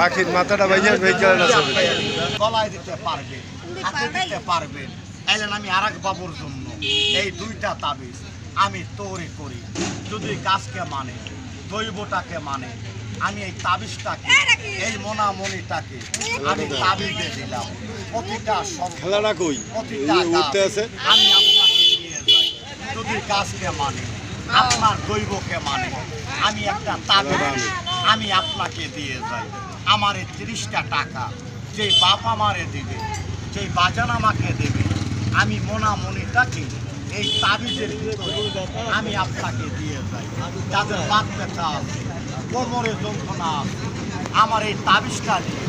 পাখির মাথাটা ভাইয়া ভেহিকেল আছে গলায় দিতে পারবেন হাতে দিতে পারবেন এলেন আমি আর বাবুর জন্য। এই দুইটা তাবিজ আমি তৈরি করি। যদি গাছকে মানে দৈবটাকে মানে আমি এই তাবিজটাকে এই মোনামণিটাকে আমি তাবিজে দিলাম। প্রতিটা শব্দ খেলাটা কই? প্রতিটা উঠতে আছে। আমি আপনাকে নিয়ে যাই। যদি গাছকে মানে আপনার দৈবকে মানে আমি একটা তাবিজ, আমি আপনাকে দিয়ে যাই। আমার এই তিরিশটা টাকা, যে বাপ আমারে দিবে, যে বাজান আমাকে দেবে, আমি মোনা মনিটাকে এই তাবিজের ভিতরে আমি আপনাকে দিয়ে যাই। যাদের বাদ ব্যথা আছে, কোমরে যন্ত্রণা আছে, আমার এই তাবিজটা দিয়ে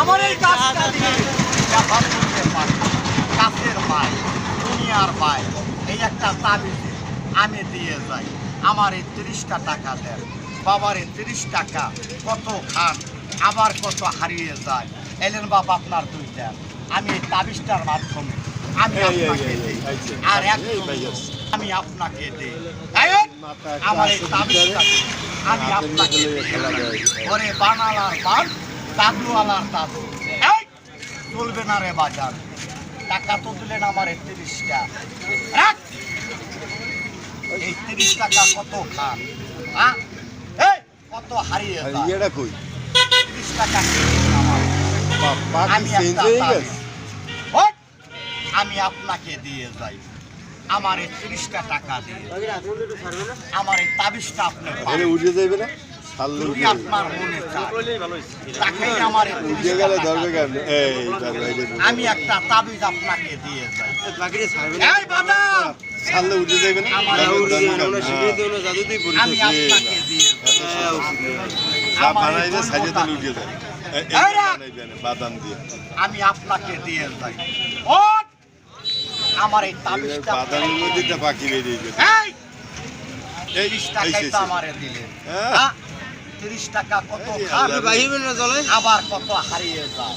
আমার এই গাছটা দিয়ে ব্যথা করতে পারবে কাছের ভাই, দুনিয়ার ভাই, এই একটা তাবিজে আমি দিয়ে যাই আমার এই তিরিশটা টাকা দেন বাবার এই তিরিশ টাকা কত খান আবার কত হারিয়ে যায় এলেন বাবা আপনার দুইটা আমি এই তাবিজটার মাধ্যমে আমি এই, এই, আপনাকে দিই আর এই আসছে। আমি আপনাকে দিই আমার এই একটা তাবিজটাকে আমি আপনাকে দিই। ওরে বানালার বান দাদুওয়ালার দাদু চলবে না রে বাজার টাকা তো দিলেন আমার তিরিশটা এই তিরিশ টাকা কত খান? হ্যাঁ? এই কত হারিয়ে আর যায় কই? তিরিশ টাকা আমি আপনাকে দিয়ে যাই। আমার এই তিরিশটা টাকা দিয়ে। আমার এই তাবিজটা। উঠে না? যাবে আপনার মনে চায় আমার এই উঠে 30 গেলে টাকা ধরবে দেন। কেমন? এই ধরবে এই যে- আমি একটা তাবিজ আপনাকে দিয়ে যাই। উঠে যাইবে না? আমার ধরবে, উঠে যাবে? হ্যাঁ। যা বানাইলে সাইজে দৈবটাকে উঠে যায় না, বাদাম দিয়ে। আমি আপনাকে দিয়ে যাই। আমার এই তাবিজটা বাদামের মধ্যে পাখি বেরিয়ে গেছে। এই! তো আমারে দিলেন। হ্যাঁ। হ্যাঁ? টাকা কত আল্লাহ। আবার কত হারিয়ে যায়।